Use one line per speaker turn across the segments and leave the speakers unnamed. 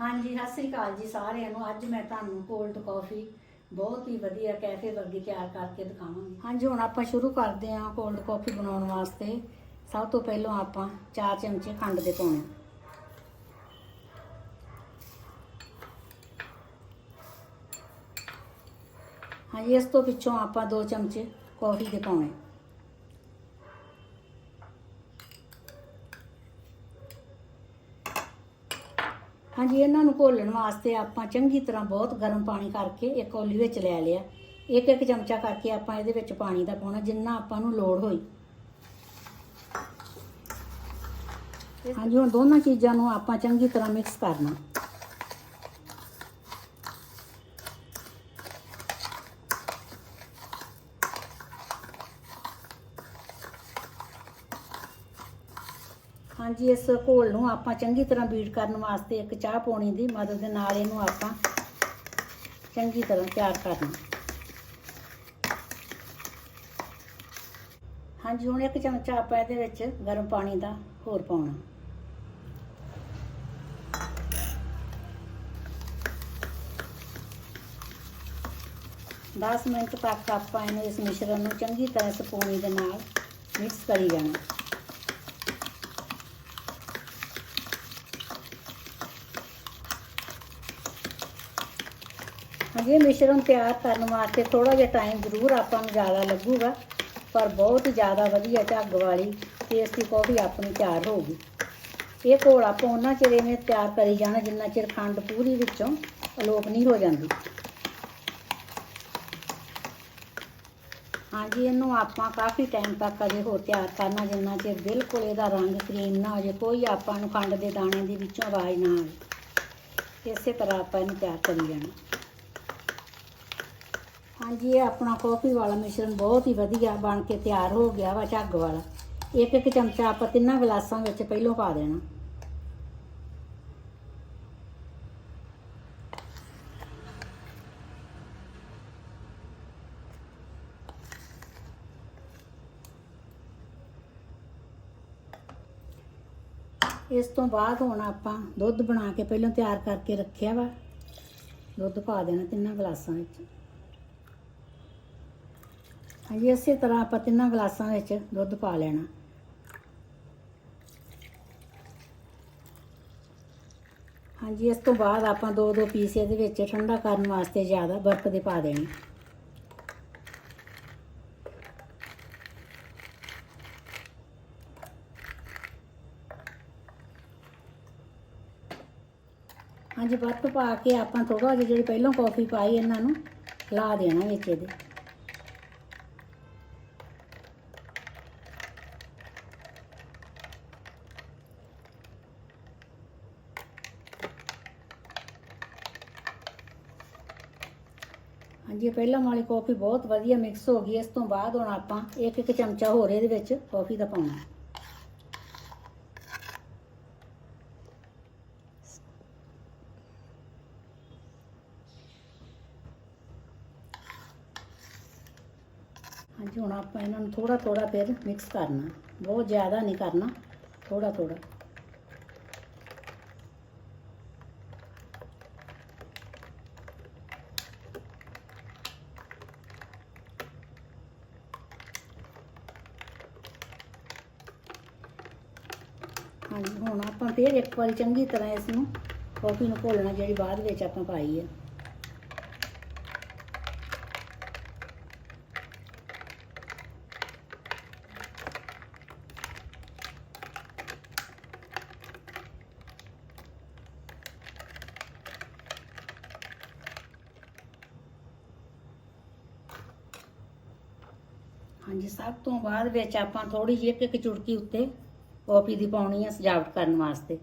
ਹਾਂਜੀ, ਸਤਿ ਸ੍ਰੀ ਅਕਾਲ ਜੀ ਸਾਰਿਆਂ ਨੂੰ। ਅੱਜ ਮੈਂ ਤੁਹਾਨੂੰ ਕੋਲਡ ਕਾਫੀ ਬਹੁਤ ਹੀ ਵਧੀਆ ਕੈਫੇ ਵਰਗੀ ਤਿਆਰ ਕਰਕੇ ਦਿਖਾਵਾਂਗੀ। ਹਾਂਜੀ, ਹੁਣ ਆਪਾਂ ਸ਼ੁਰੂ ਕਰਦੇ ਹਾਂ ਕੋਲਡ ਕਾਫੀ ਬਣਾਉਣ ਵਾਸਤੇ। ਸਭ ਤੋਂ ਪਹਿਲਾਂ ਆਪਾਂ 4 ਚਮਚੇ ਖੰਡ ਦੇ ਪਾਉਣੇ। ਹਾਂਜੀ, ਇਸ ਤੋਂ ਪਿੱਛੋਂ ਆਪਾਂ 2 ਚਮਚੇ ਕਾਫੀ ਦੇ ਪਾਉਣੇ। ਹਾਂਜੀ, ਇਹਨਾਂ ਨੂੰ ਘੋਲਣ ਵਾਸਤੇ ਆਪਾਂ ਚੰਗੀ ਤਰ੍ਹਾਂ ਬਹੁਤ ਗਰਮ ਪਾਣੀ ਕਰਕੇ ਇੱਕ ਕੌਲੀ ਵਿੱਚ ਲੈ ਲਿਆ। ਇੱਕ ਇੱਕ ਚਮਚਾ ਕਰਕੇ ਆਪਾਂ ਇਹਦੇ ਵਿੱਚ ਪਾਣੀ ਦਾ ਪਾਉਣਾ, ਜਿੰਨਾ ਆਪਾਂ ਨੂੰ ਲੋੜ ਹੋਈ। ਹਾਂਜੀ, ਹੁਣ ਦੋਨਾਂ ਚੀਜ਼ਾਂ ਨੂੰ ਆਪਾਂ ਚੰਗੀ ਤਰ੍ਹਾਂ ਮਿਕਸ ਕਰਨਾ। ਹਾਂਜੀ, ਇਸ ਘੋਲ ਨੂੰ ਆਪਾਂ ਚੰਗੀ ਤਰ੍ਹਾਂ ਬੀਟ ਕਰਨ ਵਾਸਤੇ ਇੱਕ ਚਾਹ ਪਾਉਣੀ ਦੀ ਮਦਦ ਦੇ ਨਾਲ ਇਹਨੂੰ ਆਪਾਂ ਚੰਗੀ ਤਰ੍ਹਾਂ ਤਿਆਰ ਕਰਨਾ। ਹਾਂਜੀ, ਹੁਣ ਇੱਕ ਚਮਚਾ ਆਪਾਂ ਇਹਦੇ ਵਿੱਚ ਗਰਮ ਪਾਣੀ ਦਾ ਹੋਰ ਪਾਉਣਾ। ਦਸ ਮਿੰਟ ਤੱਕ ਆਪਾਂ ਇਹਨੂੰ ਇਸ ਮਿਸ਼ਰਣ ਨੂੰ ਚੰਗੀ ਤਰ੍ਹਾਂ ਸਪੂਨੀ ਦੇ ਨਾਲ ਮਿਕਸ ਕਰੀ ਜਾਣਾ। ਹਾਂਜੀ ਇਹ ਮਿਸ਼ਰਣ ਤਿਆਰ ਕਰਨ ਵਾਸਤੇ ਥੋੜਾ ਜਿਹਾ ਟਾਈਮ ਜ਼ਰੂਰ ਆਪਾਂ ਨੂੰ ਜ਼ਿਆਦਾ ਲੱਗੂਗਾ, ਪਰ ਬਹੁਤ ਜ਼ਿਆਦਾ ਵਧੀਆ ਝੱਗ ਵਾਲੀ ਟੇਸਟੀ ਕੌਫੀ ਆਪਣੀ ਤਿਆਰ ਹੋਊਗੀ ਇਹ ਘੋਲ ਆਪਾਂ ਉਹਨਾਂ ਚਿਰ ਇਵੇਂ ਤਿਆਰ ਕਰੀ ਜਾਣਾ, ਜਿੰਨਾ ਚਿਰ ਖੰਡ ਪੂਰੀ ਵਿੱਚੋਂ ਅਲੋਪ ਨਹੀਂ ਹੋ ਜਾਂਦੀ। ਹਾਂਜੀ, ਇਹਨੂੰ ਆਪਾਂ ਕਾਫੀ ਟਾਈਮ ਤੱਕ ਅਜੇ ਹੋਰ ਤਿਆਰ ਕਰਨਾ, ਜਿੰਨਾ ਚਿਰ ਬਿਲਕੁਲ ਇਹਦਾ ਰੰਗ ਕਰੀਮ ਨਾ ਹੋ ਜਾਏ, ਕੋਈ ਆਪਾਂ ਨੂੰ ਖੰਡ ਦੇ ਦਾਣੇ ਦੇ ਵਿੱਚੋਂ ਆਵਾਜ਼ ਨਾ ਆਵੇ। ਇਸੇ ਤਰ੍ਹਾਂ ਆਪਾਂ ਇਹਨੂੰ ਤਿਆਰ ਕਰੀ ਜਾਣਾ। ਹਾਂਜੀ, ਇਹ ਆਪਣਾ ਕਾਫੀ ਵਾਲਾ ਮਿਸ਼ਰਣ ਬਹੁਤ ਹੀ ਵਧੀਆ ਬਣ ਕੇ ਤਿਆਰ ਹੋ ਗਿਆ ਵਾ ਝੱਗ ਵਾਲਾ। ਇੱਕ ਇੱਕ ਚਮਚਾ ਆਪਾਂ ਤਿੰਨਾਂ ਗਲਾਸਾਂ ਵਿੱਚ ਪਹਿਲੋਂ ਪਾ ਦੇਣਾ। ਇਸ ਤੋਂ ਬਾਅਦ ਹੁਣ ਆਪਾਂ ਦੁੱਧ ਬਣਾ ਕੇ ਪਹਿਲਾਂ ਤਿਆਰ ਕਰਕੇ ਰੱਖਿਆ ਵਾ। ਦੁੱਧ ਪਾ ਦੇਣਾ ਤਿੰਨਾਂ ਗਲਾਸਾਂ ਵਿੱਚ। ਹਾਂਜੀ, ਇਸੇ ਤਰ੍ਹਾਂ ਆਪਾਂ ਤਿੰਨਾਂ ਗਲਾਸਾਂ ਵਿੱਚ ਦੁੱਧ ਪਾ ਲੈਣਾ। ਹਾਂਜੀ, ਇਸ ਤੋਂ ਬਾਅਦ ਆਪਾਂ ਦੋ ਦੋ ਪੀਸ ਇਹਦੇ ਵਿੱਚ ਠੰਡਾ ਕਰਨ ਵਾਸਤੇ ਜ਼ਿਆਦਾ ਬਰਫ਼ ਦੇ ਪਾ ਦੇਣੇ। ਹਾਂਜੀ, ਬਰਫ਼ ਪਾ ਕੇ ਆਪਾਂ ਥੋੜਾ ਜਿਹਾ ਜਿਹੜੀ ਪਹਿਲਾਂ ਕੌਫੀ ਪਾਈ ਇਹਨਾਂ ਨੂੰ, ਲਾ ਦੇਣਾ ਵਿੱਚ ਇਹਦੇ। ਹਾਂਜੀ, ਇਹ ਪਹਿਲਾਂ ਵਾਲੀ ਕਾਫੀ ਬਹੁਤ ਵਧੀਆ ਮਿਕਸ ਹੋ ਗਈ, ਇਸ ਤੋਂ ਬਾਅਦ ਹੁਣ ਆਪਾਂ ਇੱਕ ਇੱਕ ਚਮਚਾ ਹੋਰ ਇਹਦੇ ਵਿੱਚ ਕਾਫੀ ਦਾ ਪਾਉਣਾ। ਹਾਂਜੀ, ਹੁਣ ਆਪਾਂ ਇਹਨਾਂ ਨੂੰ ਥੋੜਾ ਥੋੜਾ ਫਿਰ ਮਿਕਸ ਕਰਨਾ। ਬਹੁਤ ਜ਼ਿਆਦਾ ਨਹੀਂ ਕਰਨਾ ਥੋੜਾ ਥੋੜਾ ਹਾਂਜੀ, ਹੁਣ ਆਪਾਂ ਫਿਰ ਇੱਕ ਵਾਰੀ ਚੰਗੀ ਤਰ੍ਹਾਂ ਇਸ ਨੂੰ ਕਾਫੀ ਨੂੰ ਘੋਲਣਾ, ਜਿਹੜੀ ਬਾਅਦ ਵਿੱਚ ਆਪਾਂ ਪਾਈ ਹੈ ਹਾਂਜੀ, ਸਭ ਤੋਂ ਬਾਅਦ ਵਿੱਚ ਆਪਾਂ ਥੋੜੀ ਜਿਹੀ ਇੱਕ ਇੱਕ ਚੁਟਕੀ ਉੱਤੇ ਕਾਫੀ ਦੀ ਪਾਉਣੀ ਆ ਸਜਾਵਟ ਕਰਨ ਵਾਸਤੇ।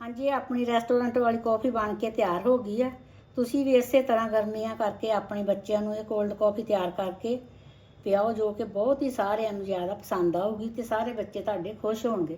ਹਾਂਜੀ ਆਪਣੀ ਰੈਸਟੋਰੈਂਟ ਵਾਲੀ ਕਾਫੀ ਬਣ ਕੇ ਤਿਆਰ ਹੋ ਗਈ ਆ। ਤੁਸੀਂ ਵੀ ਇਸੇ ਤਰ੍ਹਾਂ ਗਰਮੀਆਂ ਕਰਕੇ ਆਪਣੇ ਬੱਚਿਆਂ ਨੂੰ ਇਹ ਕੋਲਡ ਕਾਫੀ ਤਿਆਰ ਕਰਕੇ ਪਿਆਓ, ਜੋ ਕਿ ਬਹੁਤ ਹੀ ਸਾਰਿਆਂ ਨੂੰ ਜ਼ਿਆਦਾ ਪਸੰਦ ਆਊਗੀ ਤੇ ਸਾਰੇ ਬੱਚੇ ਤੁਹਾਡੇ ਖੁਸ਼ ਹੋਣਗੇ।